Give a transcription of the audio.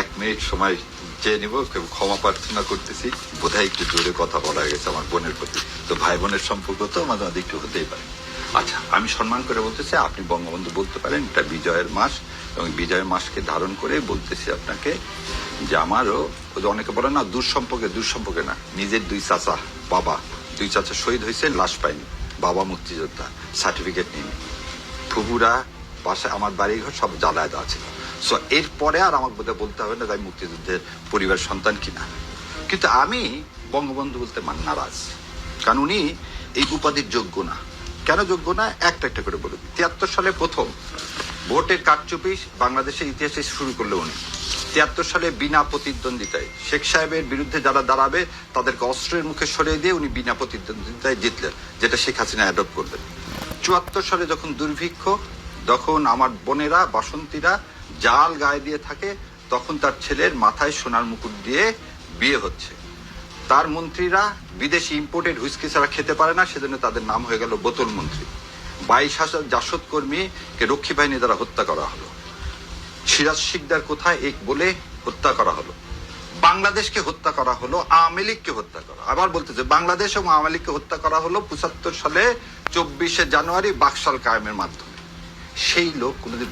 এক মিনিট সময় চেয়ে নিব ক্ষমা প্রার্থনা করতেছি। বোধহয় একটু জোরে কথা বলা গেছে আমার বোনের প্রতি। তো ভাই বোনের সম্পর্ক তো মাঝে মাঝে একটু হতেই পারে। আচ্ছা আমি সম্মান করে বলতেছি, আপনি বঙ্গবন্ধু বলতে পারেন, এটা বিজয়ের মাস। এবং বিজয়ের মাসকে ধারণ করে বলতেছি আপনাকে যে আমারও অনেকে বলে না দূর সম্পর্কে দূর সম্পর্কে না, নিজের দুই চাচা বাবা, দুই চাচা শহীদ হয়েছে লাশ পাইনি বাবা মুক্তিযোদ্ধা, সার্টিফিকেট নিয়ে ফুপুরা বাসায় আমার বাড়ি ঘর সব জ্বালায় দেওয়া ছিল। সো এরপরে আর আমাকে বোধহয় বলতে হবে না তাই মুক্তিযুদ্ধের পরিবার সন্তান কিনা। কিন্তু আমি বঙ্গবন্ধু বলতে মান নারাজ। কারণ উনি এই উপাধির যোগ্য না। কেন যোগ্য না? একটা একটা করে বলুন। তিয়াত্তর সালে প্রথম ভোটের কারচুপি বাংলাদেশের ইতিহাসে শুরু করল উনি। তিয়াত্তর সালে বিনা প্রতিদ্বন্দ্বিতায় শেখ সাহেবের বিরুদ্ধে যারা দাঁড়াবে, তাদেরকে অস্ত্রের মুখে সরিয়ে দিয়ে উনি বিনা প্রতিদ্বন্দ্বিতায় জিতলেন, যেটা শেখ হাসিনা অ্যাডপ্ট করলেন। চুয়াত্তর সালে যখন দুর্ভিক্ষ তখন আমার বোনেরা, বাসন্তীরা জাল গায়ে দিয়ে থাকে, তখন তার ছেলের মাথায় সোনার মুকুট দিয়ে বিয়ে হচ্ছে। তার মন্ত্রীরা বিদেশি ইম্পোর্টেড হুইস্কি ছাড়া খেতে পারে না, সেজন্য তাদের নাম হয়ে গেল বোতল মন্ত্রী। বাইশ হাজার জাসদ কর্মীকে রক্ষী বাহিনী দ্বারা হত্যা করা হলো। সিরাজ শিকদার কোথায় এক বলে হত্যা করা হলো। বাংলাদেশকে হত্যা করা হলো, আওয়ামী লীগকে হত্যা করা। আবার বলতে বলতেছে, বাংলাদেশ এবং আওয়ামী লীগকে হত্যা করা হলো পঁচাত্তর সালে চব্বিশে জানুয়ারি বাকশাল কায়েমের মাধ্যমে। সেই লোক কোনোদিন